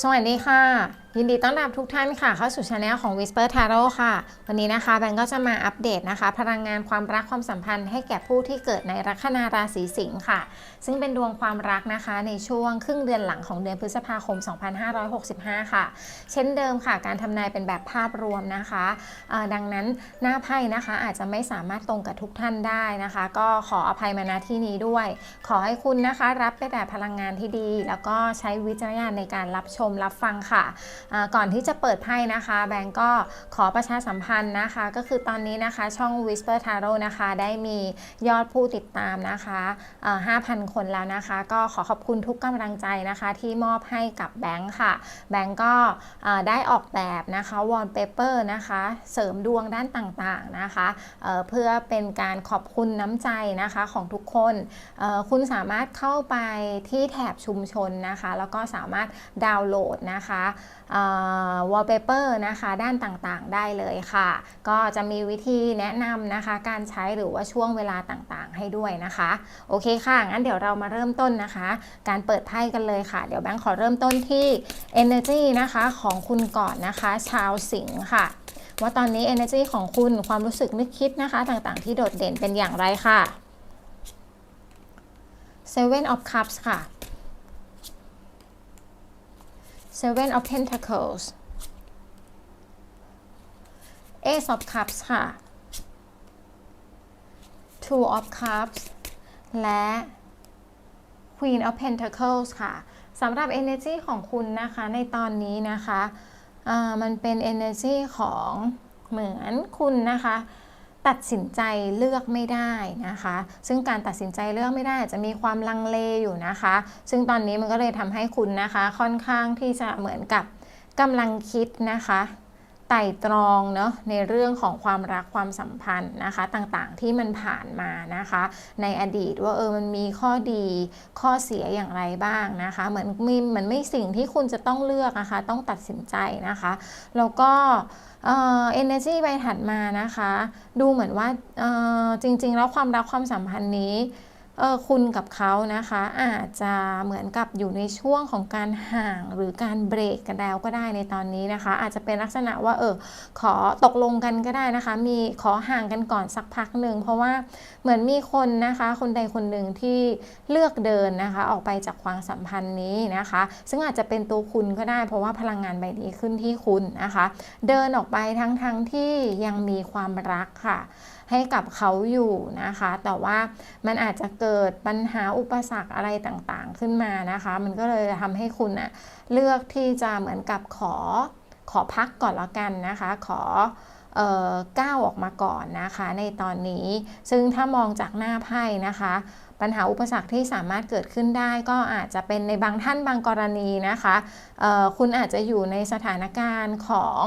สวัสดีค่ะยินดีต้อนรับทุกท่านค่ะ เข้าสู่ช anel ของ Whisper Tarot ค่ะ วันนี้นะคะแบงก์ก็จะมาอัปเดตนะคะ พลังงานความรักความสัมพันธ์ให้แก่ผู้ที่เกิดในลัคนาราศีสิงค์ค่ะ ซึ่งเป็นดวงความรักนะคะ ในช่วงครึ่งเดือนหลังของเดือนพฤษภาคม 2565 ค่ะ เช่นเดิมค่ะ การทำนายเป็นแบบภาพรวมนะคะดังนั้นหน้าไพ่นะคะอาจจะไม่สามารถตรงกับทุกท่านได้นะคะ ก็ขออภัยมาณที่นี้ด้วย ขอให้คุณนะคะ รับไปแต่พลังงานที่ดี แล้วก็ใช้วิจารณญาณในการรับชมรับฟังค่ะก่อนที่จะเปิดไพ่นะคะ แบงก์ก็ขอประชาสัมพันธ์นะคะ ก็คือตอนนี้นะคะช่อง Whisper Tarot นะคะ ได้มียอดผู้ติดตามนะคะ5,000 คนแล้วนะคะ ก็ขอขอบคุณทุกกำลังใจนะคะ ที่มอบให้กับแบงก์ค่ะ แบงก์ก็ได้ออกแบบนะคะวอลเปเปอร์นะคะ เสริมดวงด้านต่างๆนะคะเเพื่อเป็นการขอบคุณน้ำใจนะคะของทุกคนคุณสามารถเข้าไปที่แถบชุมชนนะคะ แล้วก็สามารถดาวน์โหลดนะคะ วอลเปเปอร์นะคะด้านต่างๆได้เลยค่ะ ก็จะมีวิธีแนะนำนะคะ การใช้หรือว่าช่วงเวลาต่างๆ ให้ด้วยนะคะ โอเคค่ะ งั้นเดี๋ยวเรามาเริ่มต้นนะคะ การเปิดไพ่กันเลยค่ะ เดี๋ยวแบงค์ขอเริ่มต้นที่ Energy นะคะของคุณก่อนนะคะ ชาวสิงห์ค่ะ ว่าตอนนี้ Energy ของคุณความรู้สึกนึกคิดนะคะ ต่างๆ ที่โดดเด่นเป็นอย่างไรค่ะ Seven of Cups ค่ะ Seven of Pentacles Ace of Cups ค่ะ Two of Cups และ Queen of Pentacles ค่ะสำหรับ Energy ของคุณนะคะในตอนนี้นะคะมันเป็น Energy ของเหมือนคุณนะคะ ตัดสินใจเลือกไม่ได้นะคะ ซึ่งการตัดสินใจเลือกไม่ได้อาจจะมีความลังเลอยู่นะคะ ซึ่งตอนนี้มันก็เลยทำให้คุณนะคะค่อนข้างที่จะเหมือนกับกำลังคิดนะคะ ไต่ตรองเนาะในเรื่องของความรักความสัมพันธ์นะคะต่างๆที่มันผ่านมานะคะ ในอดีตว่าเออมันมีข้อดีข้อเสียอย่างไรบ้างนะคะเหมือนมีเหมือนไม่สิ่งที่คุณจะต้องเลือกนะคะ ต้องตัดสินใจนะคะแล้วก็เอ่อ energy ใบถัดมานะคะ ดูเหมือนว่าเออจริงๆ แล้วความรักความสัมพันธ์นี้ เออคุณกับเขานะคะ อาจจะเหมือนกับอยู่ในช่วงของการห่างหรือการเบรกกันแล้วก็ได้ในตอนนี้นะคะ อาจจะเป็นลักษณะว่าเออขอตกลงกันก็ได้นะคะ มีขอห่างกันก่อนสักพักหนึ่งเพราะว่าเหมือนมีคนนะคะ คนใดคนหนึ่งที่เลือกเดินนะคะ ออกไปจากความสัมพันธ์นี้นะคะ ซึ่งอาจจะเป็นตัวคุณก็ได้ เพราะว่าพลังงานใบนี้ขึ้นที่คุณนะคะ เดินออกไปทั้งๆทที่ยังมีความรักค่ะ ให้กับเขาอยู่นะคะ แต่ว่ามันอาจจะเกิดปัญหาอุปสรรคอะไรต่างๆ ขึ้นมานะคะ มันก็เลยทำให้คุณอะเลือกที่จะเหมือนกับขอขอพักก่อนละกันนะคะ ขอก้าวออกมาก่อนนะคะในตอนนี้ ซึ่งถ้ามองจากหน้าไพ่นะคะ ปัญหาอุปสรรคที่สามารถเกิดขึ้นได้ ก็อาจจะเป็นในบางท่านบางกรณีนะคะคุณอาจจะอยู่ในสถานการณ์ของ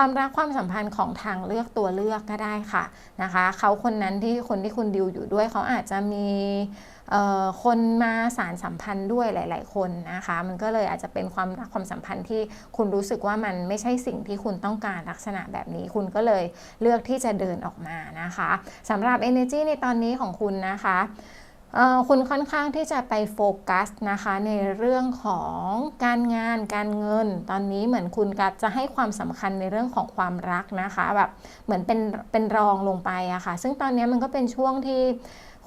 ความรักความสัมพันธ์ของทางเลือกตัวเลือกก็ได้ค่ะนะคะเขาคนนั้นที่คนที่คุณดิวอยู่ด้วยเขาอาจจะมีคนมาสารสัมพันธ์ด้วยหลาย ๆ คนนะคะ มันก็เลยอาจจะเป็นความรักความสัมพันธ์ที่คุณรู้สึกว่ามันไม่ใช่สิ่งที่คุณต้องการลักษณะแบบนี้ คุณก็เลยเลือกที่จะเดินออกมานะคะสำหรับ energy ในตอนนี้ของคุณนะคะ คุณค่อนข้างที่จะไปโฟกัสนะคะในเรื่องของการงานการเงิน ตอนนี้เหมือนคุณกับจะให้ความสำคัญในเรื่องของความรักนะคะแบบเหมือนเป็นเป็นรองลงไปอะค่ะ ซึ่งตอนนี้มันก็เป็นช่วงที่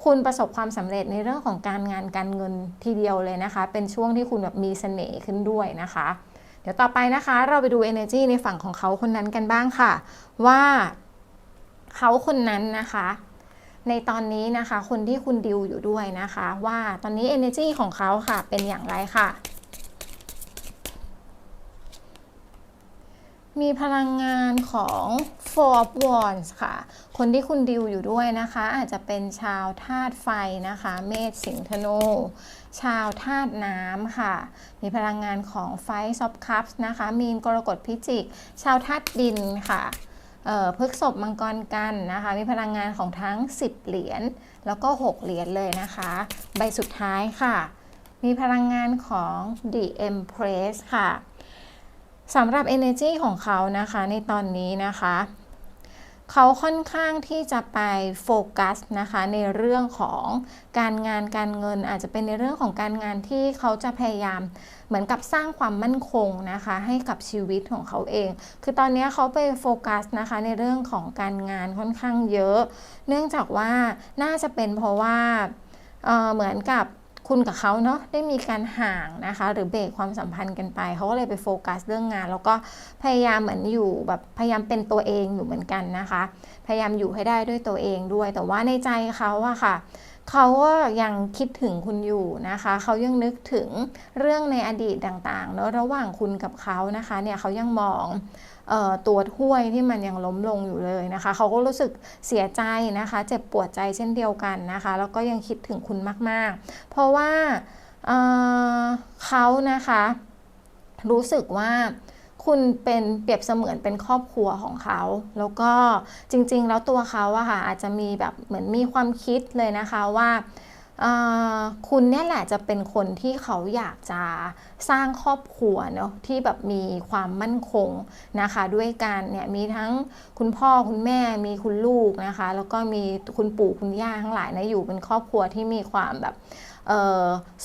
คุณประสบความสำเร็จในเรื่องของการงานการเงินทีเดียวเลยนะคะ เป็นช่วงที่คุณแบบมีเสน่ห์ขึ้นด้วยนะคะ เดี๋ยวต่อไปนะคะ เราไปดู energy ในฝั่งของเขาคนนั้นกันบ้างค่ะ ว่าเขาคนนั้นนะคะ ในตอนนี้นะคะ คนที่คุณดิวอยู่ด้วยนะคะ ว่าตอนนี้ energy ของเขาค่ะ เป็นอย่างไรค่ะ มีพลังงานของ Four of Wands ค่ะ คนที่คุณดิวอยู่ด้วยนะคะ อาจจะเป็นชาวธาตุไฟนะคะ เมษสิงห์ธนูชาวธาตุน้ำค่ะ มีพลังงานของ Five of Cups นะคะ มีนกรกฎพิจิก ชาวธาตุดินค่ะ พฤกษบมังกรกันนะคะ มีพลังงานของทั้ง 10 เหรียญแล้วก็ 6 เหรียญเลยนะคะ ใบสุดท้ายค่ะ มีพลังงานของ The Empress ค่ะสำหรับ energy ของเขานะคะในตอนนี้นะคะ เขาค่อนข้างที่จะไปโฟกัสนะคะในเรื่องของการงานการเงินอาจจะเป็นในเรื่องของการงานที่เขาจะพยายาม เหมือนกับสร้างความมั่นคงนะคะ ให้กับชีวิตของเขาเอง คือตอนนี้เขาไปโฟกัสนะคะในเรื่องของการงานค่อนข้างเยอะ เนื่องจากว่าน่าจะเป็นเพราะว่าเเหมือนกับคุณกับเขาเนาะได้มีการห่างนะคะ หรือเบรกความสัมพันธ์กันไป เขาก็เลยไปโฟกัสเรื่องงาน แล้วก็พยายามเหมือนอยู่แบบพยายามเป็นตัวเองอยู่เหมือนกันนะคะ พยายามอยู่ให้ได้ด้วยตัวเองด้วย แต่ว่าในใจเขาอะค่ะ เขาก็ยังคิดถึงคุณอยู่นะคะ เขายังนึกถึงเรื่องในอดีตต่างๆเนาะระหว่างคุณกับเขานะคะเนี่ยเขายังมองตัวถ้วยที่มันยังล้มลงอยู่เลยนะคะ เขาก็รู้สึกเสียใจนะคะ เจ็บปวดใจเช่นเดียวกันนะคะ แล้วก็ยังคิดถึงคุณมากๆ เพราะว่าเเขานะคะ รู้สึกว่า คุณเป็นเปรียบเสมือนเป็นครอบครัวของเขา แล้วก็จริงๆ แล้วตัวเขาอะค่ะอาจจะมีแบบเหมือนมีความคิดเลยนะคะว่าคุณเนี่ยแหละจะเป็นคนที่เขาอยากจะสร้างครอบครัวเนาะที่แบบมีความมั่นคงนะคะ ด้วยกันเนี่ยมีทั้งคุณพ่อคุณแม่มีคุณลูกนะคะ แล้วก็มีคุณปู่คุณย่าทั้งหลายนะอยู่เป็นครอบครัวที่มีความแบบ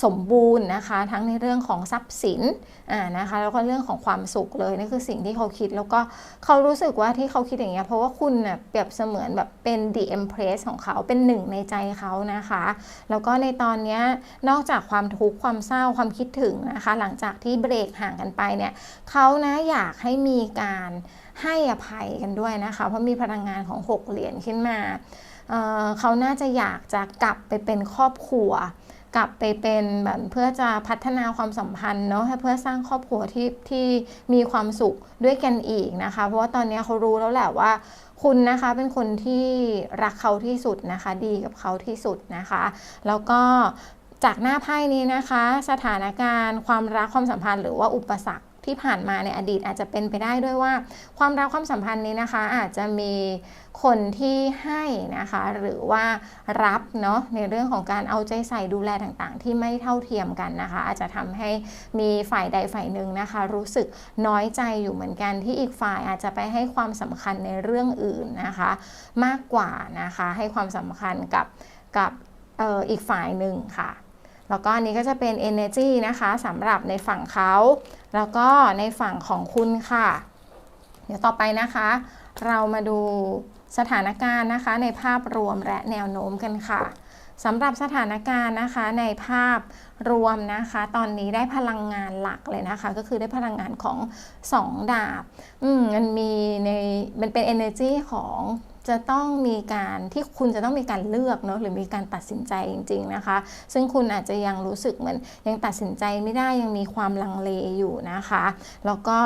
สมบูรณ์นะคะ ทั้งในเรื่องของทรัพย์สินนะคะแล้วก็เรื่องของความสุขเลยนี่คือสิ่งที่เขาคิด แล้วก็เขารู้สึกว่าที่เขาคิดอย่างเงี้ยเพราะว่าคุณเน่ยเปรียบเสมือนแบบเป็น the empress ของเขาเป็นหนึ่งในใจเขานะคะ แล้วก็ในตอนนี้นอกจากความทุกข์ความเศร้าความคิดถึงนะคะ หลังจากที่เบรกห่างกันไปเนี่ยเขานะอยากให้มีการให้อภัยกันด้วยนะคะ เพราะมีพลังงานของ 6 เหรียญขึ้นมาเเขาน่าจะอยากจะกลับไปเป็นครอบครัว กลับไปเป็นแบบเพื่อจะพัฒนาความสัมพันธ์เนาะเพื่อสร้างครอบครัวที่ที่มีความสุขด้วยกันอีกนะคะ เพราะว่าตอนนี้เขารู้แล้วแหละว่าคุณนะคะเป็นคนที่รักเขาที่สุดนะคะ ดีกับเขาที่สุดนะคะ แล้วก็จากหน้าไพ่นี้นะคะ สถานการณ์ ความรักความสัมพันธ์หรือว่าอุปสรรค ที่ผ่านมาในอดีตอาจจะเป็นไปได้ด้วยว่า ความรักความสัมพันธ์นี้นะคะ อาจจะมีคนที่ให้นะคะ หรือว่ารับเนาะในเรื่องของการเอาใจใส่ดูแลต่างๆ ที่ไม่เท่าเทียมกันนะคะ อาจจะทำให้มีฝ่ายใดฝ่ายหนึ่งนะคะ รู้สึกน้อยใจอยู่เหมือนกันที่อีกฝ่ายอาจจะไปให้ความสำคัญในเรื่องอื่นนะคะ มากกว่านะคะให้ความสำคัญกับกับอออีกฝ่ายหนึ่งค่ะ แล้วก็อันนี้ก็จะเป็น energy นะคะสำหรับในฝั่งเขา แล้วก็ในฝั่งของคุณค่ะ เดี๋ยวต่อไปนะคะ เรามาดูสถานการณ์นะคะในภาพรวมและแนวโน้มกันค่ะสำหรับสถานการณ์นะคะในภาพรวมนะคะ ตอนนี้ได้พลังงานหลักเลยนะคะ ก็คือได้พลังงานของ 2 ดาบ อืมมันมีในมันเป็น energy ของ จะต้องมีการที่คุณจะต้องมีการเลือกเนาะหรือมีการตัดสินใจจริง ๆนะคะ ซึ่งคุณอาจจะยังรู้สึกเหมือนยังตัดสินใจไม่ได้ยังมีความลังเลอยู่นะคะ แล้วก็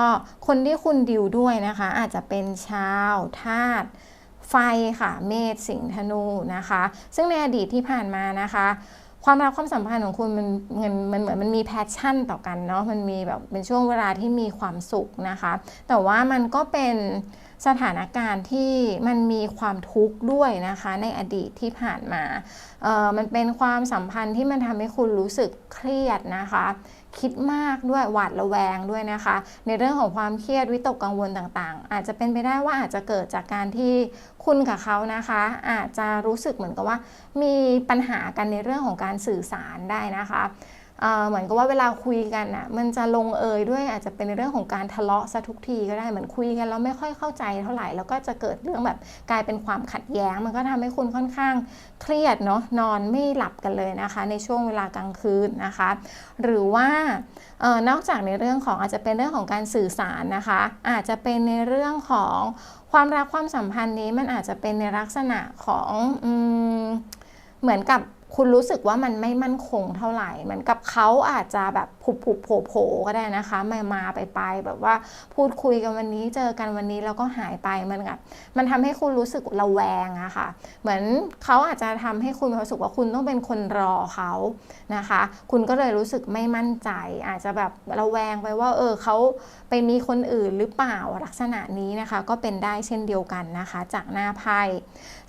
คนที่คุณดิวด้วยนะคะ อาจจะเป็นชาวธาตุไฟค่ะเมษสิงห์ธนูนะคะ ซึ่งในอดีตที่ผ่านมานะคะความรักความสัมพันธ์ของคุณมันมันมันเหมือนมันมีแพชชั่นต่อกันเนาะมันมีแบบเป็นช่วงเวลาที่มีความสุขนะคะ แต่ว่ามันก็เป็น สถานการณ์ที่มันมีความทุกข์ด้วยนะคะในอดีตที่ผ่านมาเออมันเป็นความสัมพันธ์ที่มันทำให้คุณรู้สึกเครียดนะคะ คิดมากด้วยหวาดระแวงด้วยนะคะ ในเรื่องของความเครียดวิตกกังวลต่างๆ อาจจะเป็นไปได้ว่าอาจจะเกิดจากการที่คุณกับเขานะคะ อาจจะรู้สึกเหมือนกับว่า มีปัญหากันในเรื่องของการสื่อสารได้นะคะ เหมือนกับว่าเวลาคุยกันอะมันจะลงเอยด้วยอาจจะเป็นในเรื่องของการทะเลาะซะทุกทีก็ได้เหมือนคุยกันแล้วไม่ค่อยเข้าใจเท่าไหร่แล้วก็จะเกิดเรื่องแบบกลายเป็นความขัดแย้ง มันก็ทำให้คุณค่อนข้างเครียดเนาะนอนไม่หลับกันเลยนะคะ ในช่วงเวลากลางคืนนะคะ หรือว่านอกจากในเรื่องของอาจจะเป็นเรื่องของการสื่อสารนะคะ อาจจะเป็นในเรื่องของความรักความสัมพันธ์นี้มันอาจจะเป็นในลักษณะของอเหมือนกับ คุณรู้สึกว่ามันไม่มั่นคงเท่าไหร่ เหมือนกับเขาอาจจะแบบผุบผุบโผล่โผล่ก็ได้นะคะ มามาไปไปแบบว่าพูดคุยกันวันนี้เจอกันวันนี้แล้วก็หายไปมันแบบมันทำให้คุณรู้สึกระแวงอะคะ่ะ เหมือนเขาอาจจะทำให้คุณรู้สึกว่าคุณต้องเป็นคนรอเขานะคะ คุณก็เลยรู้สึกไม่มั่นใจ อาจจะแบบระแวงไปว่า เออเขาไปมีคนอื่นหรือเปล่าลักษณะนี้นะคะ ก็เป็นได้เช่นเดียวกันนะคะ จากหน้าไพ่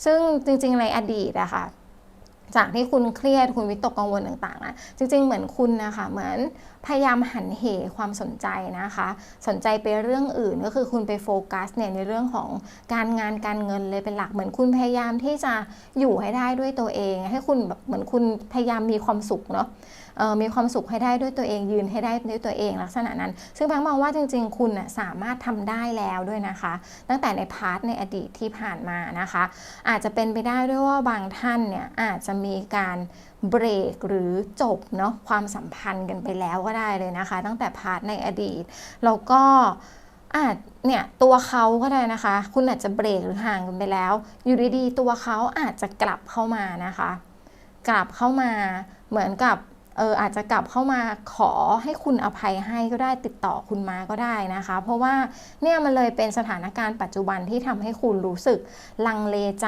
ซึ่งจริงๆในอดีตอะคะ่ะ จากที่คุณเครียดคุณวิตกกังวลต่างๆอะจริงๆ เหมือนคุณนะคะเหมือน พยายามหันเหความสนใจนะคะ สนใจไปเรื่องอื่นก็คือคุณไปโฟกัสเนี่ยในเรื่องของการงานการเงินเลยเป็นหลักเหมือนคุณพยายามที่จะอยู่ให้ได้ด้วยตัวเอง ให้คุณแบบเหมือนคุณพยายามมีความสุขเนาะมีความสุขให้ได้ด้วยตัวเอง ยืนให้ได้ด้วยตัวเองลักษณะนั้น ซึ่งแบงค์มองว่าจริง ๆ คุณน่ะสามารถทำได้แล้วด้วยนะคะ ตั้งแต่ในพาร์ทในอดีตที่ผ่านมานะคะ อาจจะเป็นไปได้ด้วยว่าบางท่านเนี่ยอาจจะมีการ เบรกหรือจบเนาะความสัมพันธ์กันไปแล้วก็ได้เลยนะคะ ตั้งแต่พาร์ทในอดีตแล้วก็อาจเนี่ยตัวเขาก็ได้นะคะ คุณอาจจะเบรกหรือห่างกันไปแล้ว อยู่ดีๆตัวเขาอาจจะกลับเข้ามานะคะ กลับเข้ามาเหมือนกับ เอออาจจะกลับเข้ามาขอให้คุณอภัยให้ก็ได้ติดต่อคุณมาก็ได้นะคะ เพราะว่าเนี่ยมันเลยเป็นสถานการณ์ปัจจุบันที่ทำให้คุณรู้สึกลังเลใจ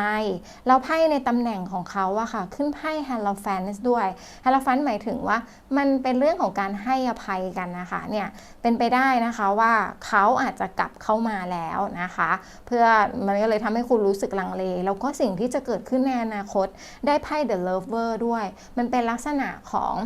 แล้วไพ่ในตำแหน่งของเขาอะค่ะ ขึ้นไพ่ h a l o p h a n t ด้วย h a l o p h a n t หมายถึงว่ามันเป็นเรื่องของการให้อภัยกันนะคะเนี่ยเป็นไปได้นะคะว่าเขาอาจจะกลับเข้ามาแล้วนะคะ เพื่อมันก็เลยทำให้คุณรู้สึกลังเล แล้วก็สิ่งที่จะเกิดขึ้นในอนาคตได้ไพ่ The Lover ด้วย มันเป็นลักษณะของ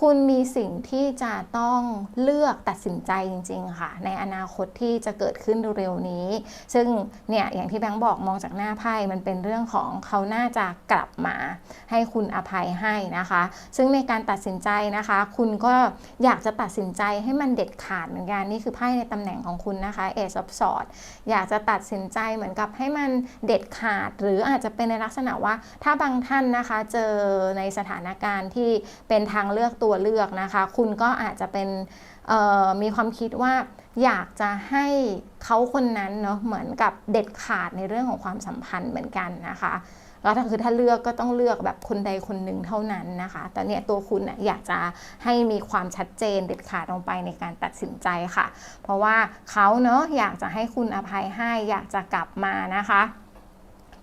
คุณมีสิ่งที่จะต้องเลือกตัดสินใจจริง ๆ ค่ะ ในอนาคตที่จะเกิดขึ้นเร็วๆนี้ ซึ่งเนี่ยอย่างที่แบงค์บอกมองจากหน้าไพ่มันเป็นเรื่องของเขาน่าจะกลับมา ให้คุณอภัยให้นะคะ ซึ่งในการตัดสินใจนะคะ คุณก็อยากจะตัดสินใจให้มันเด็ดขาดเหมือนกันนี่คือไพ่ในตำแหน่งของคุณนะคะ Ace of Swords อยากจะตัดสินใจเหมือนกับให้มันเด็ดขาด หรืออาจจะเป็นในลักษณะว่าถ้าบางท่านนะคะ เจอในสถานการณ์ที่เป็นทางเลือกตัวัวเลือกนะคะ คุณก็อาจจะเป็นมีความคิดว่าอยากจะให้เขาคนนั้นเนาะเหมือนกับเด็ดขาดในเรื่องของความสัมพันธ์เหมือนกันนะคะแล้วถ้าคือถ้าเลือกก็ต้องเลือกแบบคนใดคนหนึ่งเท่านั้นนะคะ แต่เนี่ยตัวคุณนะอยากจะให้มีความชัดเจนเด็ดขาดลงไปในการตัดสินใจค่ะ เพราะว่าเขาเนาะอยากจะให้คุณอภัยให้อยากจะกลับมานะคะ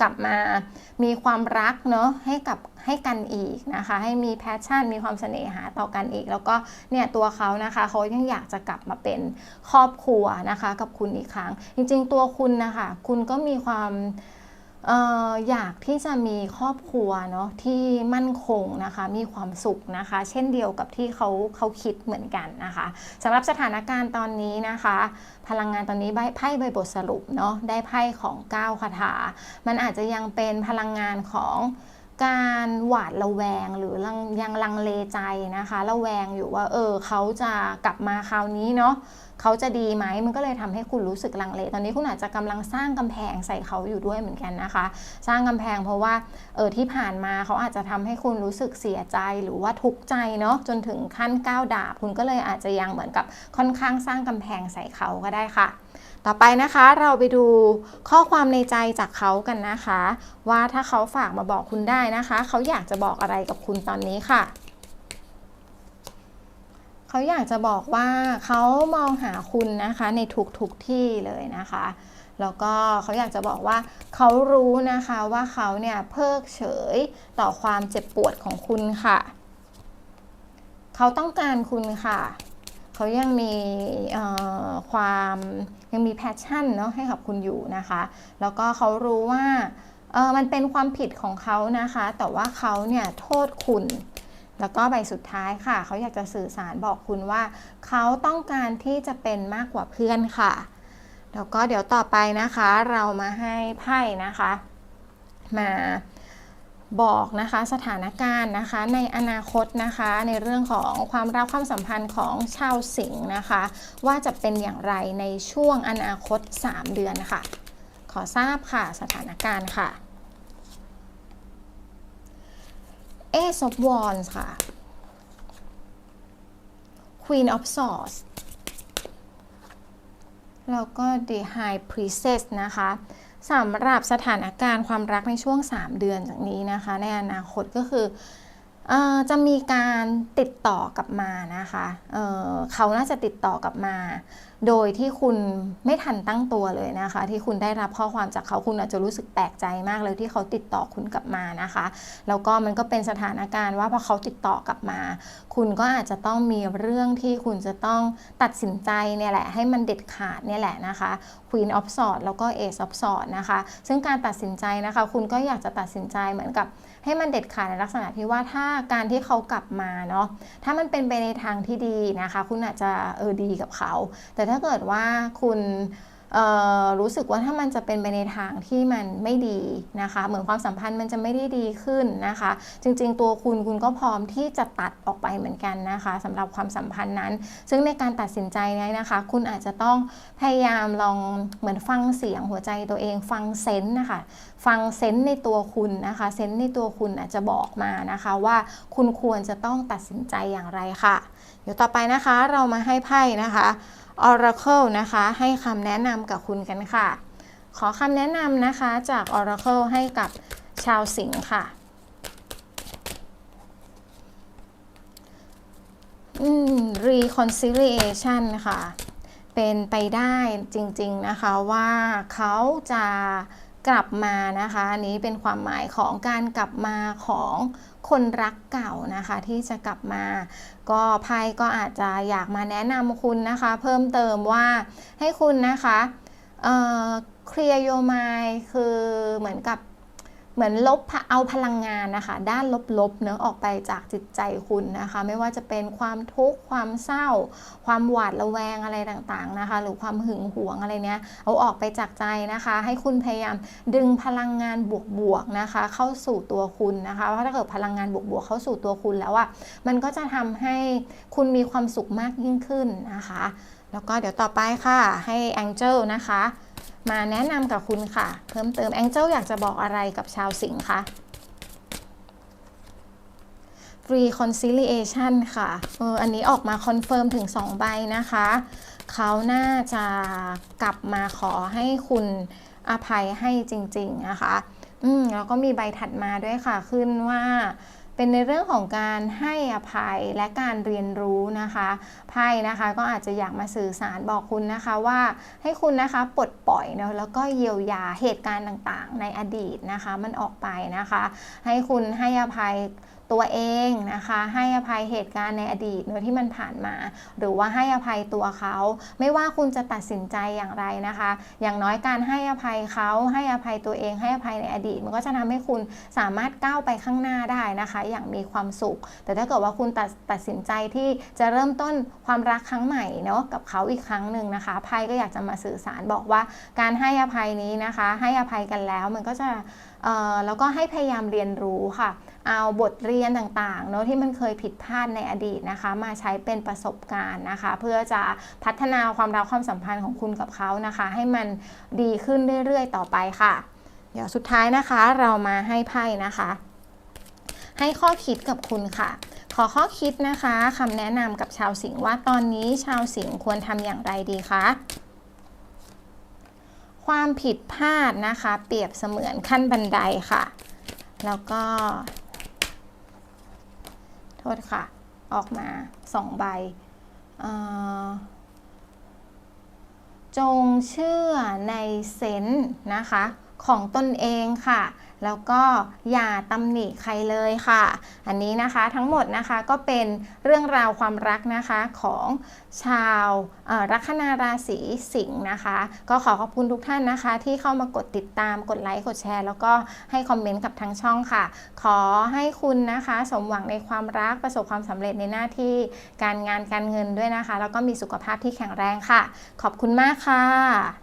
กลับมามีความรักเนาะให้กับให้กันอีกนะคะ ให้มีแพชชั่น มีความเสน่หาต่อกันอีก แล้วก็เนี่ยตัวเขานะคะเขายังอยากจะกลับมาเป็นครอบครัวนะคะ กับคุณอีกครั้ง จริง ๆ ตัวคุณนะคะคุณก็มีความ อออยากที่จะมีครอบครัวเนาะที่มั่นคงนะคะ มีความสุขนะคะ เช่นเดียวกับที่เขาเขาคิดเหมือนกันนะคะสำหรับสถานการณ์ตอนนี้นะคะ พลังงานตอนนี้ไพ่ใบบทสรุปเนาะได้ไพ่ของ9คาถา มันอาจจะยังเป็นพลังงานของการหวาดระแวงหรือยังลังเลใจนะคะ ระแวงอยู่ว่าเออเขาจะกลับมาคราวนี้เนาะ เขาจะดีไหมมันก็เลยทำให้คุณรู้สึกลังเลตอนนี้คุณอาจจะกำลังสร้างกำแพงใส่เขาอยู่ด้วยเหมือนกันนะคะ สร้างกำแพงเพราะว่าเออที่ผ่านมาเขาอาจจะทำให้คุณรู้สึกเสียใจหรือว่าทุกข์ใจเนาะจนถึงขั้นก้าวดาบ คุณก็เลยอาจจะยังเหมือนกับค่อนข้างสร้างกำแพงใส่เขาก็ได้ค่ะ ต่อไปนะคะเราไปดูข้อความในใจจากเขากันนะคะ ว่าถ้าเขาฝากมาบอกคุณได้นะคะ เขาอยากจะบอกอะไรกับคุณตอนนี้ค่ะ เขาอยากจะบอกว่าเขามองหาคุณนะคะในทุกๆทที่เลยนะคะ แล้วก็เขาอยากจะบอกว่าเขารู้นะคะว่าเขาเนี่ยเพิกเฉยต่อความเจ็บปวดของคุณค่ะ เขาต้องการคุณค่ะเขายังมีความยังมีแพชชั่นเนาะให้กับคุณอยู่นะคะ แล้วก็เขารู้ว่ามันเป็นความผิดของเขานะคะ แต่ว่าเขาเนี่ยโทษคุณ แล้วก็ใบสุดท้ายค่ะ เขาอยากจะสื่อสารบอกคุณว่า เขาต้องการที่จะเป็นมากกว่าเพื่อนค่ะ แล้วก็เดี๋ยวต่อไปนะคะ เรามาให้ไพ่นะคะ มาบอกนะคะสถานการณ์นะคะในอนาคตนะคะในเรื่องของความรักความสัมพันธ์ของชาวสิงห์นะคะ ว่าจะเป็นอย่างไรในช่วงอนาคต 3 เดือนค่ะ ขอทราบค่ะสถานการณ์ค่ะ เอซอฟวอนส์ค่ะ Queen of Swords แล้วก็ The High Priestess นะคะสำหรับสถานการณ์ความรักในช่วง 3 เดือนจากนี้นะคะ ในอนาคตก็คือ จะมีการติดต่อกลับมานะคะเเขาน่าจะติดต่อกลับมา โดยที่คุณไม่ทันตั้งตัวเลยนะคะ ที่คุณได้รับข้อความจากเขาคุณอาจจะรู้สึกแปลกใจมากเลยที่เขาติดต่อคุณกลับมานะคะ แล้วก็มันก็เป็นสถานการณ์ว่าพอเขาติดต่อกลับมา คุณก็อาจจะต้องมีเรื่องที่คุณจะต้องตัดสินใจเนี่ยแหละให้มันเด็ดขาดเนี่ยแหละนะคะ Queen of Swords แล้วก็ Ace of Swords นะคะ ซึ่งการตัดสินใจนะคะ คุณก็อยากจะตัดสินใจเหมือนกับ ให้มันเด็ดขาดในลักษณะที่ว่าถ้าการที่เขากลับมาเนาะถ้ามันเป็นไปในทางที่ดีนะคะ คุณอาจจะเออดีกับเขา แต่ถ้าเกิดว่าคุณ รู้สึกว่าถ้ามันจะเป็นไปในทางที่มันไม่ดีนะคะ เหมือนความสัมพันธ์มันจะไม่ได้ดีขึ้นนะคะ จริง ๆ ตัวคุณคุณก็พร้อมที่จะตัดออกไปเหมือนกันนะคะสำหรับความสัมพันธ์นั้น ซึ่งในการตัดสินใจนี้นะคะ คุณอาจจะต้องพยายามลองเหมือนฟังเสียงหัวใจตัวเองฟังเซนส์นะคะฟังเซนส์ในตัวคุณนะคะเซนส์ในตัวคุณอาจจะบอกมานะคะว่าคุณควรจะต้องตัดสินใจอย่างไรค่ะ เดี๋ยวต่อไปนะคะเรามาให้ไพ่นะคะ Oracle นะคะ ให้คำแนะนำกับคุณกันค่ะ ขอคำแนะนำนะคะจาก Oracle ให้กับชาวสิงห์ค่ะอืม reconciliation ค่ะ เป็นไปได้จริง ๆ นะคะว่าเขาจะกลับมานะคะ อันนี้เป็นความหมายของการกลับมาของ คนรักเก่านะคะที่จะกลับมา ก็ไพ่ก็อาจจะอยากมาแนะนำคุณนะคะ เพิ่มเติมว่าให้คุณนะคะเคลียร์โยมายคือเหมือนกับ เหมือนลบเอาพลังงานนะคะ ด้านลบๆเนื้อออกไปจากจิตใจคุณนะคะ ไม่ว่าจะเป็นความทุกข์ความเศร้า ความหวาดระแวงอะไรต่างๆนะคะ หรือความหึงหวงอะไรเนี้ยเอาออกไปจากใจนะคะ ให้คุณพยายามดึงพลังงานบวกๆนะคะ เข้าสู่ตัวคุณนะคะเพราะถ้าเกิดพลังงานบวกๆเข้าสู่ตัวคุณแล้วอะมันก็จะทำให้คุณมีความสุขมากยิ่งขึ้นนะคะ แล้วก็เดี๋ยวต่อไปค่ะให้ Angel นะคะ มาแนะนำกับคุณค่ะ เพิ่มเติม Angel อยากจะบอกอะไรกับชาวสิงห์คะ reconciliation ค่ะเอออันนี้ออกมาคอนเฟิร์มถึง 2 ใบนะคะ เขาน่าจะกลับมาขอให้คุณอภัยให้จริง ๆ นะคะ อืมแล้วก็มีใบถัดมาด้วยค่ะ ขึ้นว่า เป็นในเรื่องของการให้อภัยและการเรียนรู้นะคะไพ่นะคะก็อาจจะอยากมาสื่อสารบอกคุณนะคะว่าให้คุณนะคะปลดปล่อยเนาะแล้วก็เยียวยาเหตุการณ์ต่างๆ ในอดีตนะคะมันออกไปนะคะ ให้คุณให้อภัย ตัวเองนะคะ ให้อภัยเหตุการณ์ในอดีตเนอะที่มันผ่านมา หรือว่าให้อภัยตัวเขา ไม่ว่าคุณจะตัดสินใจอย่างไรนะคะ อย่างน้อยการให้อภัยเขาให้อภัยตัวเอง ให้อภัยในอดีต มันก็จะทำให้คุณสามารถก้าวไปข้างหน้าได้นะคะ อย่างมีความสุข แต่ถ้าเกิดว่าคุณตัดตัดสินใจที่จะเริ่มต้นความรักครั้งใหม่เนาะกับเขาอีกครั้งหนึ่งนะคะไพ่ก็อยากจะมาสื่อสารบอกว่าการให้อภัยนี้นะคะ ให้อภัยกันแล้วมันก็จะแล้วก็ให้พยายามเรียนรู้ค่ะ เอาบทเรียนต่างๆเนาะที่มันเคยผิดพลาดในอดีตนะคะ มาใช้เป็นประสบการณ์นะคะ เพื่อจะพัฒนาความรักความสัมพันธ์ของคุณกับเขานะคะ ให้มันดีขึ้นเรื่อยๆ ต่อไปค่ะ เดี๋ยวสุดท้ายนะคะเรามาให้ไพ่นะคะ ให้ข้อคิดกับคุณค่ะขอข้อคิดนะคะคำแนะนำกับชาวสิงห์ว่าตอนนี้ชาวสิงห์ควรทำอย่างไรดีคะความผิดพลาดนะคะ เปรียบเสมือนขั้นบันไดค่ะ แล้วก็ โทษค่ะ ออกมาสองใบ จงเชื่อในเซนนะคะ ของตนเองค่ะ แล้วก็อย่าตำหนิใครเลยค่ะ อันนี้นะคะทั้งหมดนะคะก็เป็นเรื่องราวความรักนะคะของชาวลัคนาราศีสิงห์นะคะ ก็ขอขอบคุณทุกท่านนะคะ ที่เข้ามากดติดตามกดไลค์กดแชร์ แล้วก็ให้คอมเมนต์กับทางช่องค่ะ ขอให้คุณนะคะ สมหวังในความรักประสบความสำเร็จในหน้าที่การงานการเงินด้วยนะคะ แล้วก็มีสุขภาพที่แข็งแรงค่ะ ขอบคุณมากค่ะ